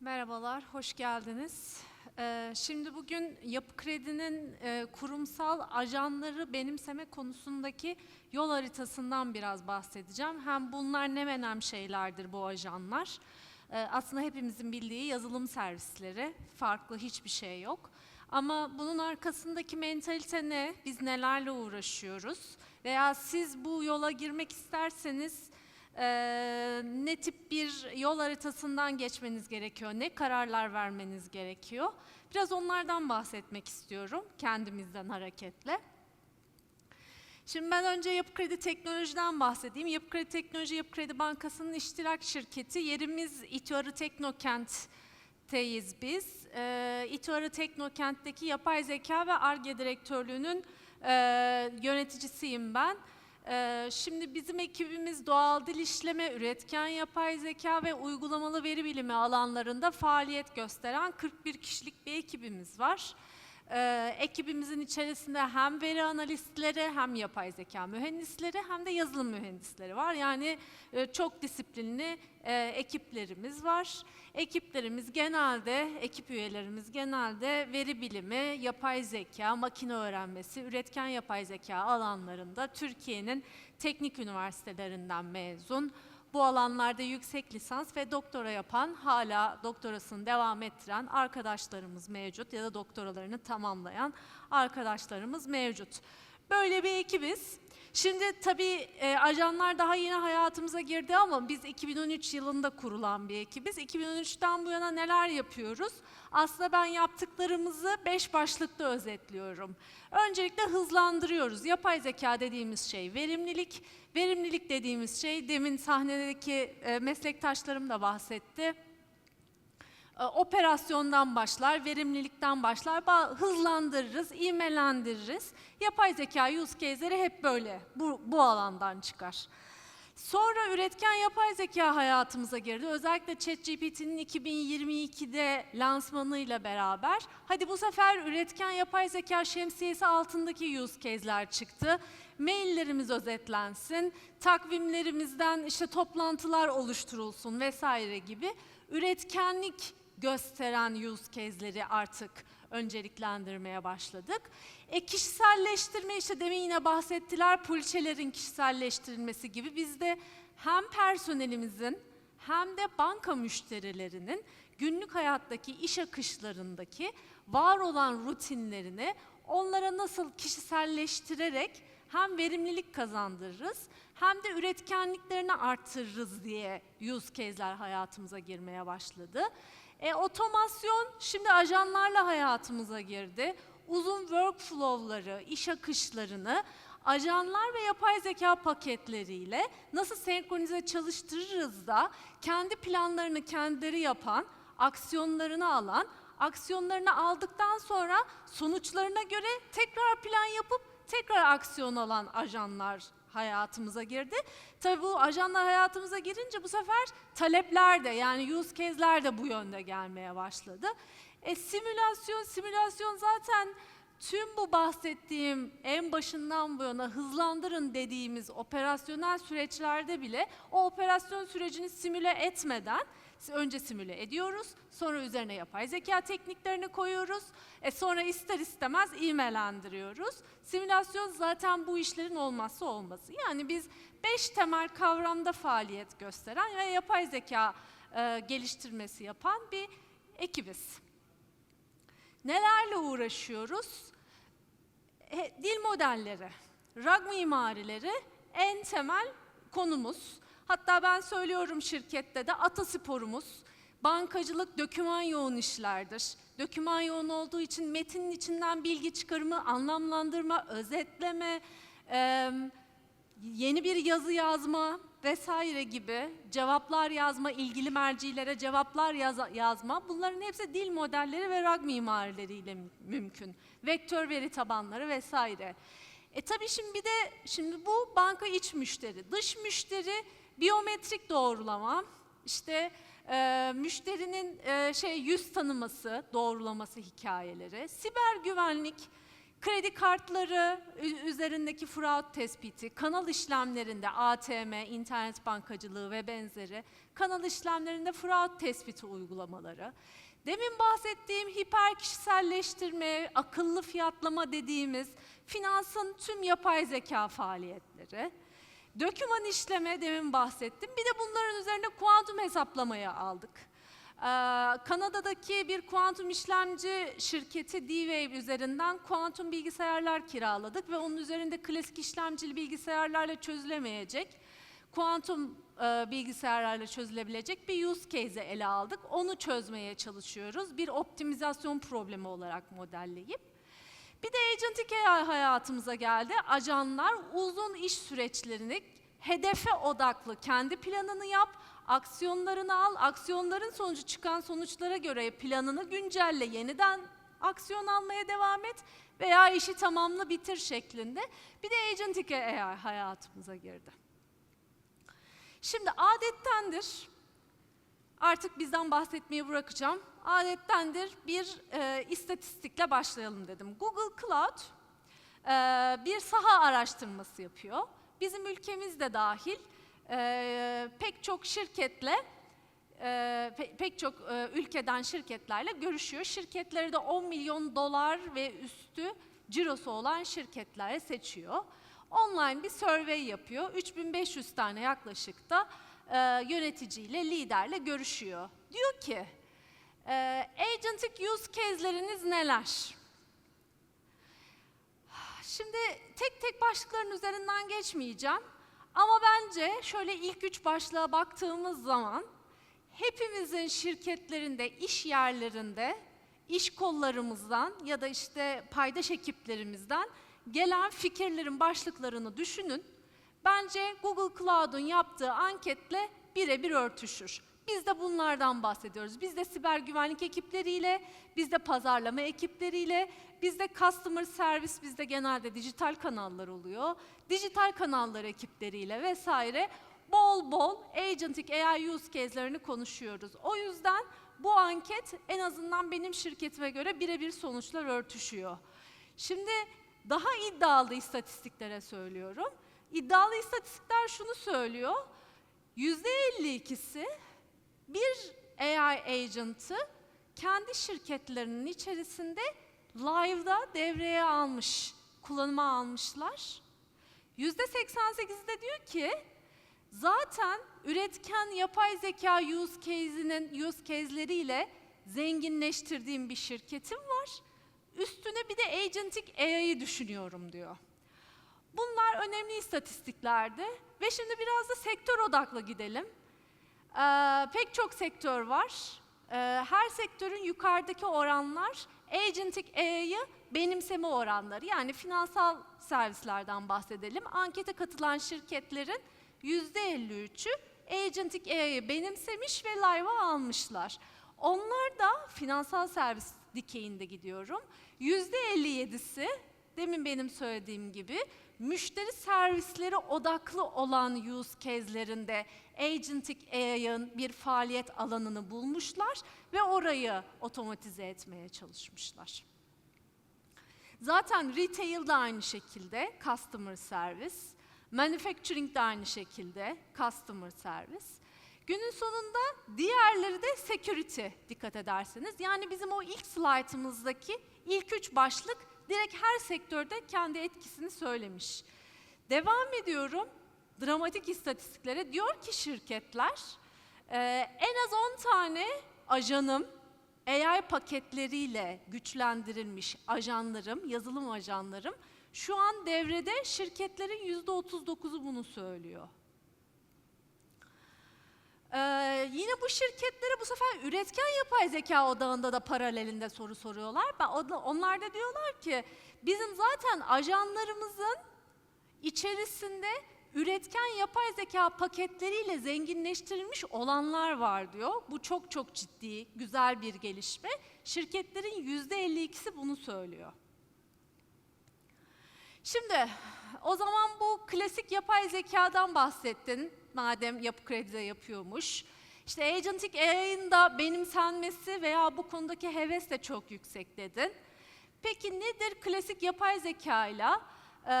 Merhabalar, hoş geldiniz. Ee, Şimdi bugün Yapı Kredi'nin e, kurumsal ajanları benimseme konusundaki yol haritasından biraz bahsedeceğim. Hem bunlar ne önemli şeylerdir bu ajanlar. Ee, Aslında hepimizin bildiği yazılım servisleri, farklı hiçbir şey yok. Ama bunun arkasındaki mentalite ne? Biz nelerle uğraşıyoruz? Veya siz bu yola girmek isterseniz ee, ne tip bir yol haritasından geçmeniz gerekiyor, ne kararlar vermeniz gerekiyor. Biraz onlardan bahsetmek istiyorum kendimizden hareketle. Şimdi ben önce Yapı Kredi Teknoloji'den bahsedeyim. Yapı Kredi Teknoloji, Yapı Kredi Bankası'nın iştirak şirketi. Yerimiz İTÜ Teknokent'teyiz biz. Ee, İTÜ Teknokent'teki yapay zeka ve ARGE direktörlüğünün e, yöneticisiyim ben. Ee, Şimdi bizim ekibimiz doğal dil işleme, üretken yapay zeka ve uygulamalı veri bilimi alanlarında faaliyet gösteren 41 kişilik bir ekibimiz var. Ee, ekibimizin içerisinde hem veri analistleri hem yapay zeka mühendisleri hem de yazılım mühendisleri var. Yani e, çok disiplinli e, ekiplerimiz var. Ekiplerimiz genelde, ekip üyelerimiz genelde veri bilimi, yapay zeka, makine öğrenmesi, üretken yapay zeka alanlarında Türkiye'nin teknik üniversitelerinden mezun, bu alanlarda yüksek lisans ve doktora yapan, hala doktorasını devam ettiren arkadaşlarımız mevcut ya da doktoralarını tamamlayan arkadaşlarımız mevcut. Böyle bir ekibiz. Şimdi tabii e, ajanlar daha yeni hayatımıza girdi ama biz 2013 yılında kurulan bir ekibiz. 2013'ten bu yana neler yapıyoruz? Aslında ben yaptıklarımızı beş başlıkta özetliyorum. Öncelikle hızlandırıyoruz. Yapay zeka dediğimiz şey verimlilik. Verimlilik dediğimiz şey demin sahnedeki e, meslektaşlarım da bahsetti. E, operasyondan başlar, verimlilikten başlar, ba- hızlandırırız, ivmelendiririz. Yapay zeka use case'leri hep böyle, bu, bu alandan çıkar. Sonra üretken yapay zeka hayatımıza girdi. Özellikle ChatGPT'nin 2022'de lansmanıyla beraber. Hadi bu sefer üretken yapay zeka şemsiyesi altındaki use case'ler çıktı. Maillerimiz özetlensin, takvimlerimizden işte toplantılar oluşturulsun vesaire gibi üretkenlik gösteren use case'leri artık önceliklendirmeye başladık. E kişiselleştirme işte demin yine bahsettiler poliçelerin kişiselleştirilmesi gibi biz de hem personelimizin hem de banka müşterilerinin günlük hayattaki iş akışlarındaki var olan rutinlerini onlara nasıl kişiselleştirerek hem verimlilik kazandırırız hem de üretkenliklerini artırırız diye use case'ler hayatımıza girmeye başladı. E, otomasyon şimdi ajanlarla hayatımıza girdi. Uzun workflow'ları, iş akışlarını ajanlar ve yapay zeka paketleriyle nasıl senkronize çalıştırırız da kendi planlarını kendileri yapan, aksiyonlarını alan, aksiyonlarını aldıktan sonra sonuçlarına göre tekrar plan yapıp tekrar aksiyon alan ajanlar hayatımıza girdi. Tabii bu ajanlar hayatımıza girince bu sefer talepler de yani use case'ler de bu yönde gelmeye başladı. E, simülasyon, simülasyon zaten tüm bu bahsettiğim en başından bu yana hızlandırın dediğimiz operasyonel süreçlerde bile o operasyon sürecini simüle etmeden önce simüle ediyoruz, sonra üzerine yapay zeka tekniklerini koyuyoruz, e sonra ister istemez ivmelendiriyoruz. Simülasyon zaten bu işlerin olmazsa olmazı. Yani biz beş temel kavramda faaliyet gösteren ve yapay zeka e, geliştirmesi yapan bir ekibiz. Nelerle uğraşıyoruz? E, dil modelleri, RAG mimarileri en temel konumuz. Hatta ben söylüyorum şirkette de atasporumuz. Bankacılık döküman yoğun işlerdir. Döküman yoğun olduğu için metinin içinden bilgi çıkarımı, anlamlandırma, özetleme, yeni bir yazı yazma vesaire gibi cevaplar yazma, ilgili mercilere cevaplar yaza- yazma bunların hepsi dil modelleri ve RAG mimarileriyle mü- mümkün. Vektör veri tabanları vesaire. E tabii şimdi bir de şimdi bu banka iç müşteri, dış müşteri biyometrik doğrulama, işte e, müşterinin e, şey yüz tanıması, doğrulaması hikayeleri, siber güvenlik, Kredi kartları üzerindeki fraud tespiti, kanal işlemlerinde ATM, internet bankacılığı ve benzeri, kanal işlemlerinde fraud tespiti uygulamaları, demin bahsettiğim hiper kişiselleştirme, akıllı fiyatlama dediğimiz finansın tüm yapay zeka faaliyetleri, döküman işleme demin bahsettim. Bir de bunların üzerine kuantum hesaplamayı aldık. Ee, Kanada'daki bir kuantum işlemci şirketi D-Wave üzerinden kuantum bilgisayarlar kiraladık ve onun üzerinde klasik işlemcili bilgisayarlarla çözülemeyecek, kuantum e, bilgisayarlarla çözülebilecek bir use case'i ele aldık. Onu çözmeye çalışıyoruz. Bir optimizasyon problemi olarak modelleyip. Bir de agentic AI hayatımıza geldi. Ajanlar uzun iş süreçlerini hedefe odaklı kendi planını yap, aksiyonlarını al, aksiyonların sonucu çıkan sonuçlara göre planını güncelle, yeniden aksiyon almaya devam et veya işi tamamla bitir şeklinde. Bir de agentic AI hayatımıza girdi. Şimdi adettendir, artık bizden bahsetmeyi bırakacağım. Adettendir bir e, istatistikle başlayalım dedim. Google Cloud e, bir saha araştırması yapıyor. Bizim ülkemiz de dahil e, pek çok şirketle e, pe- pek çok e, ülkeden şirketlerle görüşüyor. Şirketleri de 10 milyon dolar ve üstü cirosu olan şirketlerle seçiyor. Online bir survey yapıyor. 3500 tane yaklaşık da e, yöneticiyle, liderle görüşüyor. Diyor ki, e, agentic use case'leriniz neler? Şimdi tek tek başlıkların üzerinden geçmeyeceğim. Ama bence şöyle ilk üç başlığa baktığımız zaman hepimizin şirketlerinde, iş yerlerinde, iş kollarımızdan ya da işte paydaş ekiplerimizden gelen fikirlerin başlıklarını düşünün. Bence Google Cloud'un yaptığı anketle birebir örtüşür. Biz de bunlardan bahsediyoruz. Biz de siber güvenlik ekipleriyle, biz de pazarlama ekipleriyle, biz de customer service, bizde genelde dijital kanallar oluyor. Dijital kanallar ekipleriyle vesaire bol bol agentic AI use case'lerini konuşuyoruz. O yüzden bu anket en azından benim şirketime göre birebir sonuçlar örtüşüyor. Şimdi daha iddialı istatistiklere söylüyorum. İddialı istatistikler şunu söylüyor. %52'si bir AI agent'ı kendi şirketlerinin içerisinde live'da devreye almış, kullanıma almışlar. %88'i de diyor ki zaten üretken yapay zeka use case'inin use case'leriyle zenginleştirdiğim bir şirketim var. Üstüne bir de agentic AI'yı düşünüyorum diyor. Bunlar önemli istatistiklerdi ve şimdi biraz da sektör odaklı gidelim. Ee, pek çok sektör var. Ee, her sektörün yukarıdaki oranlar agentic AI'yı benimseme oranları. Yani finansal servislerden bahsedelim. Ankete katılan şirketlerin %53'ü agentic AI'yı benimsemiş ve live'a almışlar. Onlar da finansal servis dikeyinde gidiyorum. %57'si demin benim söylediğim gibi müşteri servisleri odaklı olan use case'lerinde agentic AI'ın bir faaliyet alanını bulmuşlar ve orayı otomatize etmeye çalışmışlar. Zaten retail de aynı şekilde customer service, manufacturing de aynı şekilde customer service. Günün sonunda diğerleri de security dikkat ederseniz. Yani bizim o ilk slaytımızdaki ilk üç başlık direkt her sektörde kendi etkisini söylemiş. Devam ediyorum dramatik istatistiklere. Diyor ki şirketler e, en az 10 tane ajanım AI paketleriyle güçlendirilmiş ajanlarım, yazılım ajanlarım şu an devrede şirketlerin %39'u bunu söylüyor. Ee, yine bu şirketlere bu sefer üretken yapay zeka odağında da paralelinde soru soruyorlar. Onlar da diyorlar ki bizim zaten ajanlarımızın içerisinde üretken yapay zeka paketleriyle zenginleştirilmiş olanlar var diyor. Bu çok çok ciddi, güzel bir gelişme. Şirketlerin yüzde 52'si bunu söylüyor. Şimdi o zaman bu klasik yapay zekadan bahsettin. Madem yapı kredide yapıyormuş. İşte agentic AI'ın da benimsenmesi veya bu konudaki heves de çok yüksek dedin. Peki nedir klasik yapay zeka ile e,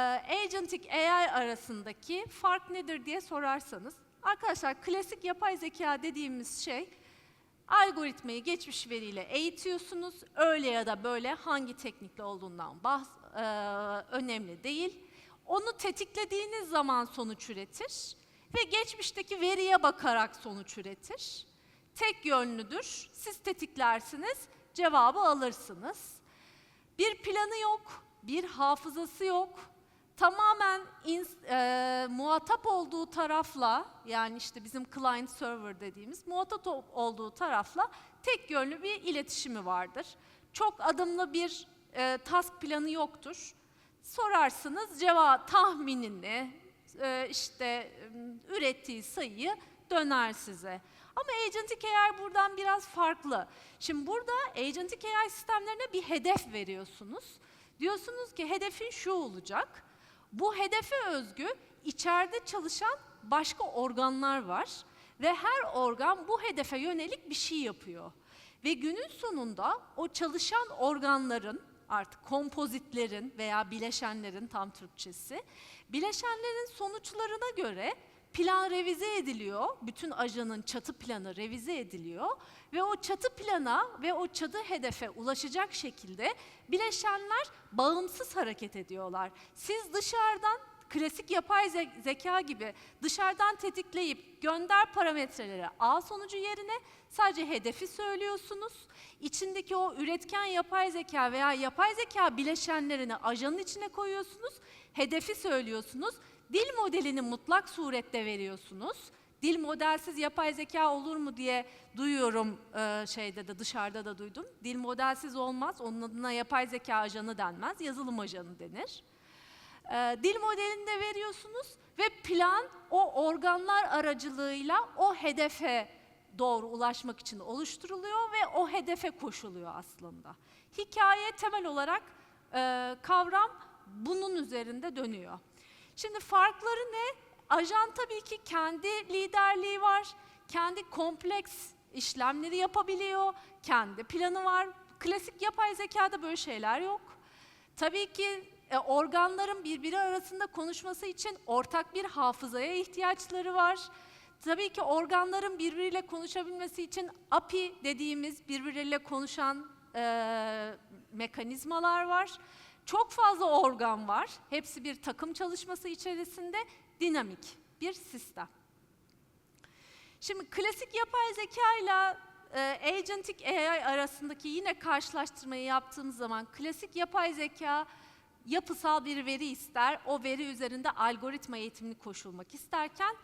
agentic AI arasındaki fark nedir diye sorarsanız, arkadaşlar klasik yapay zeka dediğimiz şey algoritmayı geçmiş veriyle eğitiyorsunuz. Öyle ya da böyle hangi teknikle olduğundan bahs e, önemli değil. Onu tetiklediğiniz zaman sonuç üretir ve geçmişteki veriye bakarak sonuç üretir. Tek yönlüdür. Siz tetiklersiniz, cevabı alırsınız. Bir planı yok, bir hafızası yok. Tamamen ins- e, muhatap olduğu tarafla, yani işte bizim client server dediğimiz muhatap olduğu tarafla tek yönlü bir iletişimi vardır. Çok adımlı bir e, task planı yoktur. Sorarsınız cevap tahminini, e, işte ürettiği sayıyı döner size. Ama Agentic AI buradan biraz farklı. Şimdi burada Agentic AI sistemlerine bir hedef veriyorsunuz. Diyorsunuz ki hedefin şu olacak. Bu hedefe özgü içeride çalışan başka organlar var ve her organ bu hedefe yönelik bir şey yapıyor. Ve günün sonunda o çalışan organların artık kompozitlerin veya bileşenlerin tam Türkçesi, bileşenlerin sonuçlarına göre plan revize ediliyor. Bütün ajanın çatı planı revize ediliyor ve o çatı plana ve o çatı hedefe ulaşacak şekilde bileşenler bağımsız hareket ediyorlar. Siz dışarıdan klasik yapay ze- zeka gibi dışarıdan tetikleyip gönder parametreleri A sonucu yerine sadece hedefi söylüyorsunuz. İçindeki o üretken yapay zeka veya yapay zeka bileşenlerini ajanın içine koyuyorsunuz. Hedefi söylüyorsunuz. Dil modelini mutlak surette veriyorsunuz. Dil modelsiz yapay zeka olur mu diye duyuyorum e, şeyde de dışarıda da duydum. Dil modelsiz olmaz. Onun adına yapay zeka ajanı denmez. Yazılım ajanı denir. E, dil modelini de veriyorsunuz ve plan o organlar aracılığıyla o hedefe doğru ulaşmak için oluşturuluyor ve o hedefe koşuluyor aslında. Hikaye temel olarak e, kavram bunun üzerinde dönüyor. Şimdi farkları ne? Ajan tabii ki kendi liderliği var, kendi kompleks işlemleri yapabiliyor, kendi planı var. Klasik yapay zekada böyle şeyler yok. Tabii ki e, organların birbiri arasında konuşması için ortak bir hafızaya ihtiyaçları var. Tabii ki organların birbiriyle konuşabilmesi için API dediğimiz birbiriyle konuşan e, mekanizmalar var. Çok fazla organ var. Hepsi bir takım çalışması içerisinde dinamik bir sistem. Şimdi klasik yapay zeka ile e, agentic AI arasındaki yine karşılaştırmayı yaptığımız zaman klasik yapay zeka yapısal bir veri ister. O veri üzerinde algoritma eğitimini koşulmak isterken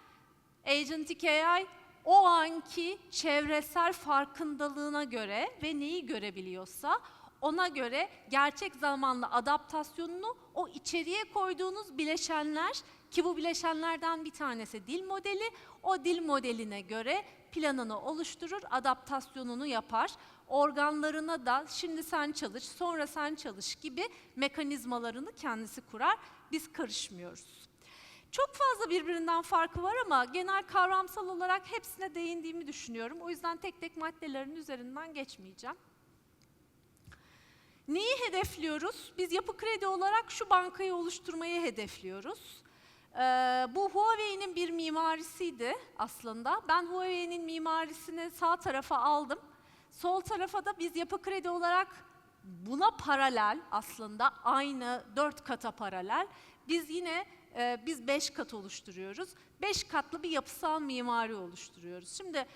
agentic AI o anki çevresel farkındalığına göre ve neyi görebiliyorsa ona göre gerçek zamanlı adaptasyonunu o içeriye koyduğunuz bileşenler ki bu bileşenlerden bir tanesi dil modeli, o dil modeline göre planını oluşturur, adaptasyonunu yapar. Organlarına da şimdi sen çalış, sonra sen çalış gibi mekanizmalarını kendisi kurar. Biz karışmıyoruz. Çok fazla birbirinden farkı var ama genel kavramsal olarak hepsine değindiğimi düşünüyorum. O yüzden tek tek maddelerin üzerinden geçmeyeceğim. Neyi hedefliyoruz? Biz yapı kredi olarak şu bankayı oluşturmayı hedefliyoruz. Ee, bu Huawei'nin bir mimarisiydi aslında. Ben Huawei'nin mimarisini sağ tarafa aldım. Sol tarafa da biz yapı kredi olarak buna paralel aslında aynı dört kata paralel. Biz yine e, biz beş kat oluşturuyoruz. Beş katlı bir yapısal mimari oluşturuyoruz. Şimdi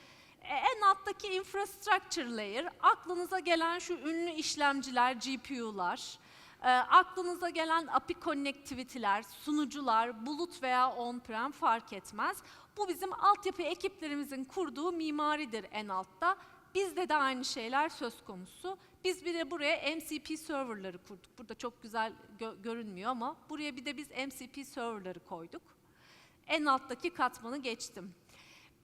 en alttaki infrastructure layer, aklınıza gelen şu ünlü işlemciler, GPU'lar, e, aklınıza gelen API connectivity'ler, sunucular, bulut veya on-prem fark etmez. Bu bizim altyapı ekiplerimizin kurduğu mimaridir en altta. Bizde de aynı şeyler söz konusu. Biz bir de buraya MCP serverları kurduk. Burada çok güzel gö- görünmüyor ama buraya bir de biz MCP serverları koyduk. En alttaki katmanı geçtim.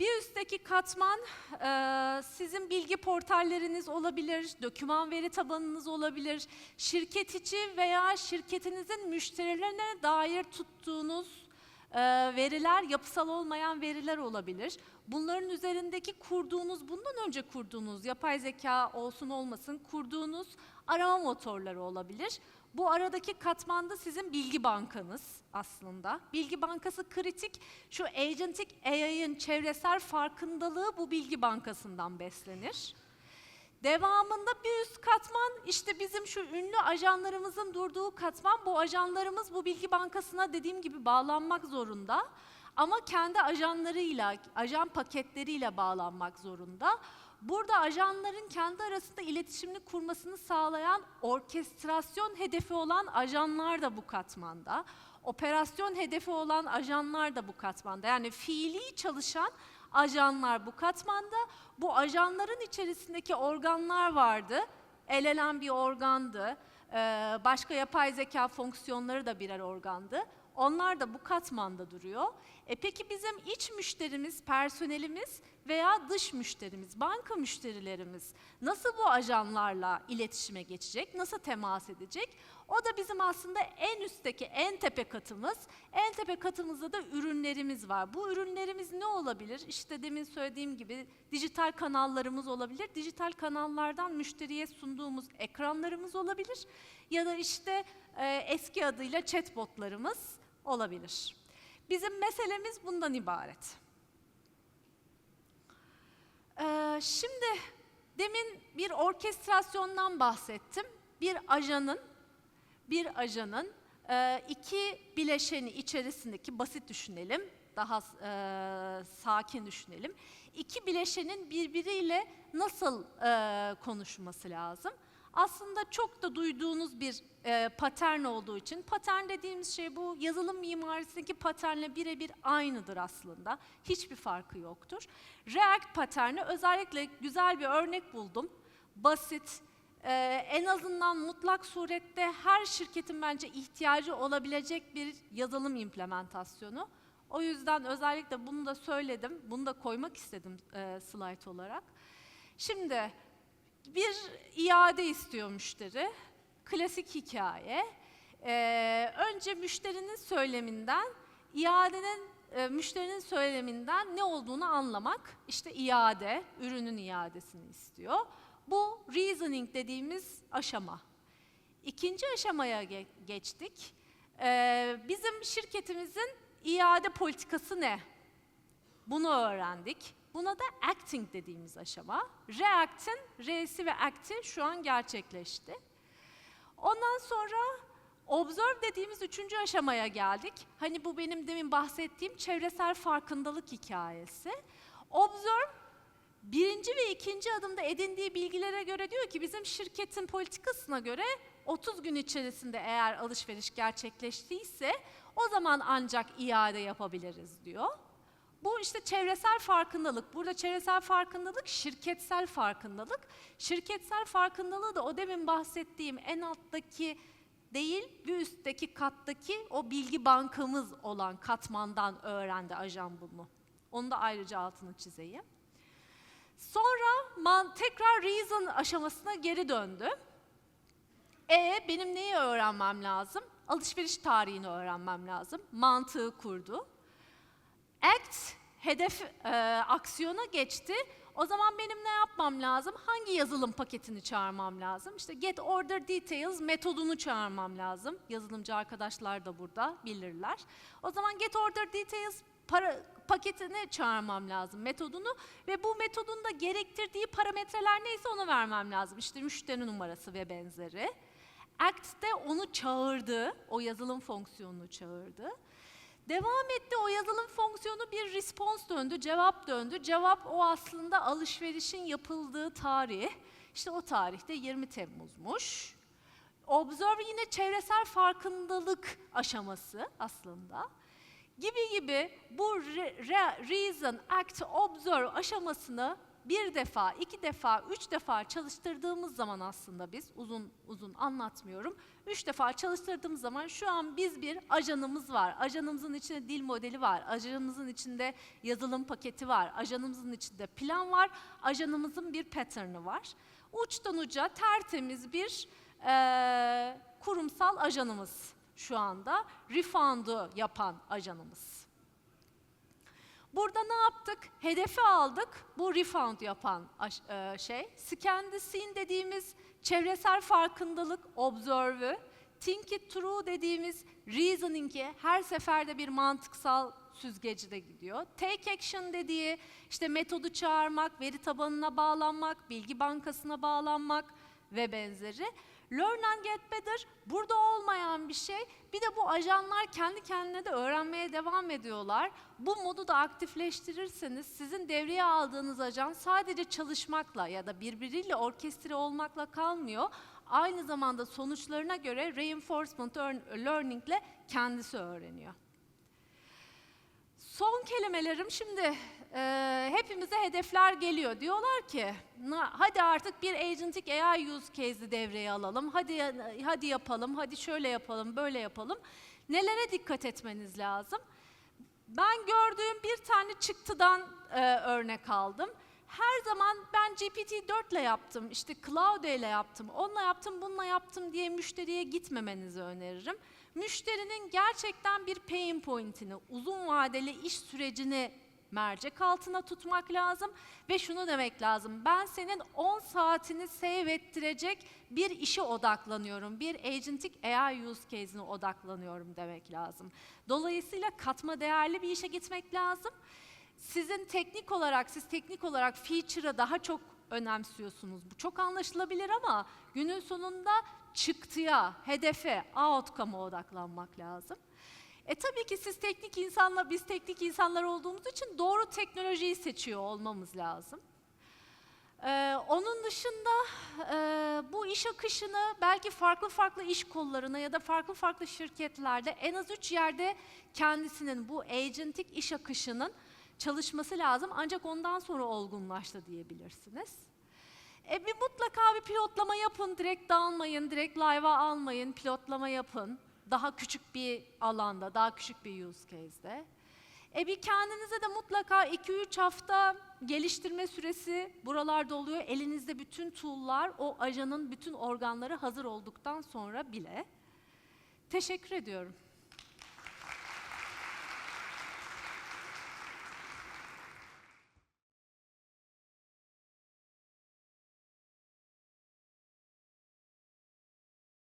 Bir üstteki katman e, sizin bilgi portalleriniz olabilir, doküman veri tabanınız olabilir, şirket içi veya şirketinizin müşterilerine dair tuttuğunuz e, veriler, yapısal olmayan veriler olabilir. Bunların üzerindeki kurduğunuz, bundan önce kurduğunuz, yapay zeka olsun olmasın kurduğunuz Arama motorları olabilir. Bu aradaki katmanda sizin bilgi bankanız aslında. Bilgi bankası kritik. Şu agentic AI'ın çevresel farkındalığı bu bilgi bankasından beslenir. Devamında bir üst katman işte bizim şu ünlü ajanlarımızın durduğu katman. Bu ajanlarımız bu bilgi bankasına dediğim gibi bağlanmak zorunda. Ama kendi ajanlarıyla, ajan paketleriyle bağlanmak zorunda. Burada ajanların kendi arasında iletişimini kurmasını sağlayan orkestrasyon hedefi olan ajanlar da bu katmanda. Operasyon hedefi olan ajanlar da bu katmanda. Yani fiili çalışan ajanlar bu katmanda. Bu ajanların içerisindeki organlar vardı. LLM bir organdı. Ee, başka yapay zeka fonksiyonları da birer organdı. Onlar da bu katmanda duruyor. E peki bizim iç müşterimiz, personelimiz veya dış müşterimiz, banka müşterilerimiz nasıl bu ajanlarla iletişime geçecek, nasıl temas edecek? O da bizim aslında en üstteki, en tepe katımız. En tepe katımızda da ürünlerimiz var. Bu ürünlerimiz ne olabilir? İşte demin söylediğim gibi dijital kanallarımız olabilir. Dijital kanallardan müşteriye sunduğumuz ekranlarımız olabilir. Ya da işte e, eski adıyla chatbotlarımız olabilir. Bizim meselemiz bundan ibaret. Ee, şimdi demin bir orkestrasyondan bahsettim. Bir ajanın, bir ajanın e, iki bileşeni içerisindeki basit düşünelim, daha e, sakin düşünelim. İki bileşenin birbiriyle nasıl e, konuşması lazım? Aslında çok da duyduğunuz bir e, patern olduğu için, patern dediğimiz şey bu yazılım mimarisindeki paternle birebir aynıdır aslında. Hiçbir farkı yoktur. React paterni özellikle güzel bir örnek buldum. Basit, e, en azından mutlak surette her şirketin bence ihtiyacı olabilecek bir yazılım implementasyonu. O yüzden özellikle bunu da söyledim, bunu da koymak istedim e, slide olarak. Şimdi bir iade istiyor müşteri. Klasik hikaye. Ee, önce müşterinin söyleminden, iadenin e, müşterinin söyleminden ne olduğunu anlamak. İşte iade, ürünün iadesini istiyor. Bu reasoning dediğimiz aşama. İkinci aşamaya ge- geçtik. Ee, bizim şirketimizin iade politikası ne? Bunu öğrendik. Buna da acting dediğimiz aşama. React'in R'si ve act'i şu an gerçekleşti. Ondan sonra observe dediğimiz üçüncü aşamaya geldik. Hani bu benim demin bahsettiğim çevresel farkındalık hikayesi. Observe birinci ve ikinci adımda edindiği bilgilere göre diyor ki bizim şirketin politikasına göre 30 gün içerisinde eğer alışveriş gerçekleştiyse o zaman ancak iade yapabiliriz diyor. Bu işte çevresel farkındalık. Burada çevresel farkındalık şirketsel farkındalık. Şirketsel farkındalığı da o demin bahsettiğim en alttaki değil bir üstteki kattaki o bilgi bankamız olan katmandan öğrendi ajan bunu. Onu da ayrıca altını çizeyim. Sonra man, tekrar reason aşamasına geri döndü. E benim neyi öğrenmem lazım? Alışveriş tarihini öğrenmem lazım. Mantığı kurdu. Act hedef e, aksiyona geçti. O zaman benim ne yapmam lazım? Hangi yazılım paketini çağırmam lazım? İşte get order details metodunu çağırmam lazım. Yazılımcı arkadaşlar da burada bilirler. O zaman get order details para, paketini çağırmam lazım, metodunu ve bu metodun da gerektirdiği parametreler neyse onu vermem lazım. İşte müşteri numarası ve benzeri. Act de onu çağırdı, o yazılım fonksiyonunu çağırdı. Devam etti o yazılım fonksiyonu bir response döndü, cevap döndü. Cevap o aslında alışverişin yapıldığı tarih. İşte o tarihte 20 Temmuz'muş. Observe yine çevresel farkındalık aşaması aslında. Gibi gibi bu re, re, reason, act, observe aşamasını bir defa, iki defa, üç defa çalıştırdığımız zaman aslında biz, uzun uzun anlatmıyorum, üç defa çalıştırdığımız zaman şu an biz bir ajanımız var. Ajanımızın içinde dil modeli var, ajanımızın içinde yazılım paketi var, ajanımızın içinde plan var, ajanımızın bir pattern'ı var. Uçtan uca tertemiz bir eee, kurumsal ajanımız şu anda, refund'u yapan ajanımız. Burada ne yaptık? Hedefi aldık. Bu refund yapan e, şey. Scan dediğimiz çevresel farkındalık, observe'ü. Think it through dediğimiz reasoning'i her seferde bir mantıksal süzgeci de gidiyor. Take action dediği işte metodu çağırmak, veri tabanına bağlanmak, bilgi bankasına bağlanmak ve benzeri. Learn and get better burada olmayan bir şey. Bir de bu ajanlar kendi kendine de öğrenmeye devam ediyorlar. Bu modu da aktifleştirirseniz sizin devreye aldığınız ajan sadece çalışmakla ya da birbiriyle orkestre olmakla kalmıyor. Aynı zamanda sonuçlarına göre reinforcement earn- learning ile kendisi öğreniyor. Son kelimelerim şimdi e, hepimize hedefler geliyor. Diyorlar ki "Na- hadi artık bir agentic AI use case'i devreye alalım. Hadi hadi yapalım. Hadi şöyle yapalım, böyle yapalım. Nelere dikkat etmeniz lazım? Ben gördüğüm bir tane çıktıdan e, örnek aldım. Her zaman ben GPT-4 ile yaptım, işte Claude ile yaptım, onunla yaptım, bununla yaptım diye müşteriye gitmemenizi öneririm. Müşterinin gerçekten bir pain point'ini, uzun vadeli iş sürecini mercek altına tutmak lazım ve şunu demek lazım. Ben senin 10 saatini save ettirecek bir işe odaklanıyorum. Bir agentic AI use case'ine odaklanıyorum demek lazım. Dolayısıyla katma değerli bir işe gitmek lazım. Sizin teknik olarak, siz teknik olarak feature'ı daha çok önemsiyorsunuz. Bu çok anlaşılabilir ama günün sonunda çıktıya, hedefe, outcome'a odaklanmak lazım. E tabii ki siz teknik insanla, biz teknik insanlar olduğumuz için doğru teknolojiyi seçiyor olmamız lazım. Ee, onun dışında e, bu iş akışını belki farklı farklı iş kollarına ya da farklı farklı şirketlerde en az üç yerde kendisinin bu agentic iş akışının çalışması lazım. Ancak ondan sonra olgunlaştı diyebilirsiniz. E bir mutlaka bir pilotlama yapın, direkt dağılmayın, direkt live'a almayın, pilotlama yapın. Daha küçük bir alanda, daha küçük bir use case'de. E bir kendinize de mutlaka 2-3 hafta geliştirme süresi buralarda oluyor. Elinizde bütün tool'lar, o ajanın bütün organları hazır olduktan sonra bile. Teşekkür ediyorum.